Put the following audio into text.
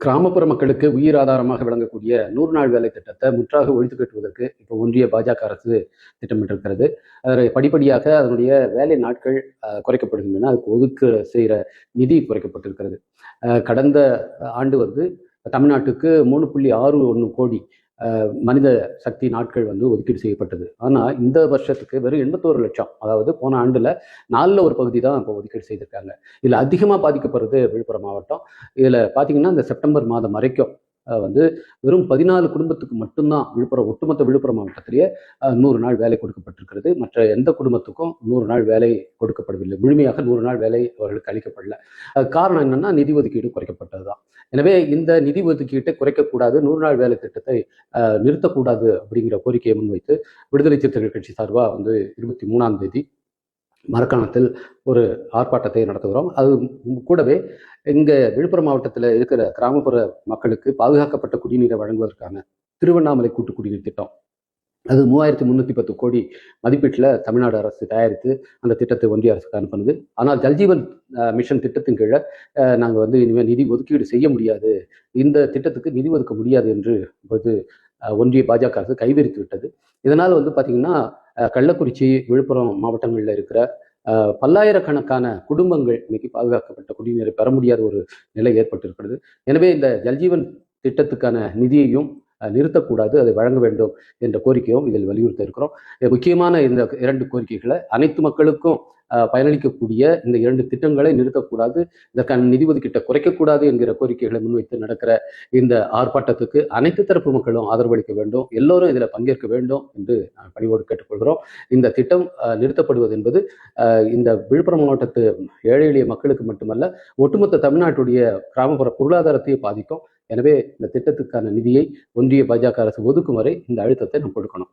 கிராமப்புற மக்களுக்கு உயிர் ஆதாரமாக விளங்கக்கூடிய நூறு நாள் வேலை திட்டத்தை முற்றாக ஒழித்து கட்டுவதற்கு இப்போ ஒன்றிய பாஜக அரசு திட்டமிட்டிருக்கிறது. அதில் படிப்படியாக அதனுடைய வேலை நாட்கள் குறைக்கப்படுகின்றன. அதுக்கு ஒதுக்க செய்கிற நிதி குறைக்கப்பட்டிருக்கிறது. கடந்த ஆண்டு வந்து தமிழ்நாட்டுக்கு மூணு புள்ளி ஆறு ஒன்று கோடி மனித சக்தி நாட்கள் வந்து ஒதுக்கீடு செய்யப்பட்டது. ஆனால் இந்த வருஷத்துக்கு வெறும் எண்பத்தோரு லட்சம் அதாவது போன ஆண்டில் நாலில் ஒரு பகுதி தான் இப்போ ஒதுக்கீடு செய்திருக்காங்க. இதில் அதிகமாக பாதிக்கப்படுறது விழுப்புரம் மாவட்டம். இதில் பார்த்தீங்கன்னா இந்த செப்டம்பர் மாதம் வரைக்கும் வந்து வெறும் பதினாலு குடும்பத்துக்கு மட்டும்தான் விழுப்புரம் ஒட்டுமொத்த விழுப்புரம் மாவட்டத்திலேயே நூறு நாள் வேலை கொடுக்கப்பட்டிருக்கிறது. மற்ற எந்த குடும்பத்துக்கும் நூறு நாள் வேலை கொடுக்கப்படவில்லை. முழுமையாக நூறு நாள் வேலை அவர்களுக்கு அளிக்கப்படல. காரணம் என்னன்னா நிதி ஒதுக்கீடு குறைக்கப்பட்டது தான் எனவே இந்த நிதி ஒதுக்கீட்டை குறைக்கக்கூடாது நூறு நாள் வேலை திட்டத்தை நிறுத்தக்கூடாது அப்படிங்கிற கோரிக்கையை முன்வைத்து விடுதலை சிறுத்தைகள் கட்சி சார்பாக வந்து இருபத்தி மூணாம் தேதி மரக்காணத்தில் ஒரு ஆர்ப்பாட்டத்தை நடத்துகிறோம். அது கூடவே இங்கே விழுப்புரம் மாவட்டத்தில் இருக்கிற கிராமப்புற மக்களுக்கு பாதுகாக்கப்பட்ட குடிநீரை வழங்குவதற்கான திருவண்ணாமலை கூட்டு குடிநீர் திட்டம். அது மூவாயிரத்தி முந்நூற்றி பத்து கோடி மதிப்பீட்டில் தமிழ்நாடு அரசு தயாரித்து அந்த திட்டத்தை ஒன்றிய அரசுக்கு அனுப்புனது. ஆனால் ஜல்ஜீவன் மிஷன் திட்டத்தின் கீழே நாங்கள் வந்து இனிமேல் நிதி ஒதுக்கீடு செய்ய முடியாது. இந்த திட்டத்துக்கு நிதி ஒதுக்க முடியாது என்று இப்பொழுது ஒன்றிய பாஜக அரசு கைவிரித்து விட்டது. இதனால் வந்து பார்த்திங்கன்னா கள்ளக்குறிச்சி விழுப்புரம் மாவட்டங்களில் இருக்கிற பல்லாயிரக்கணக்கான குடும்பங்கள் இன்னைக்கு பாதுகாக்கப்பட்ட குடிநீரை பெற முடியாத ஒரு நிலை ஏற்பட்டிருக்கிறது. எனவே இந்த ஜல்ஜீவன் திட்டத்துக்கான நிதியையும் நிறுத்தக்கூடாது அதை வழங்க வேண்டும் என்ற கோரிக்கையும் இதில் வலியுறுத்த இருக்கிறோம் முக்கியமான இந்த இரண்டு கோரிக்கைகளை அனைத்து மக்களுக்கும் பயனளிக்கக்கூடிய இந்த இரண்டு திட்டங்களை நிறுத்தக்கூடாது இதற்கான நிதி ஒதுக்கீட்டை குறைக்கக்கூடாது என்கிற கோரிக்கைகளை முன்வைத்து நடக்கிற இந்த ஆர்ப்பாட்டத்துக்கு அனைத்து தரப்பு மக்களும் ஆதரவளிக்க வேண்டும் எல்லோரும் இதில் பங்கேற்க வேண்டும் என்று நான் பணிவோடு கேட்டுக்கொள்கிறோம். இந்த திட்டம் நிறுத்தப்படுவது என்பது இந்த விழுப்புரம் மாவட்டத்து ஏழை எளிய மக்களுக்கு மட்டுமல்ல ஒட்டுமொத்த தமிழ்நாட்டுடைய கிராமப்புற பொருளாதாரத்தையே பாதிக்கும். எனவே இந்த திட்டத்துக்கான நிதியை ஒன்றிய பாஜக அரசு ஒதுக்கும் வரை இந்த அழுத்தத்தை நாம் கொடுக்கணும்.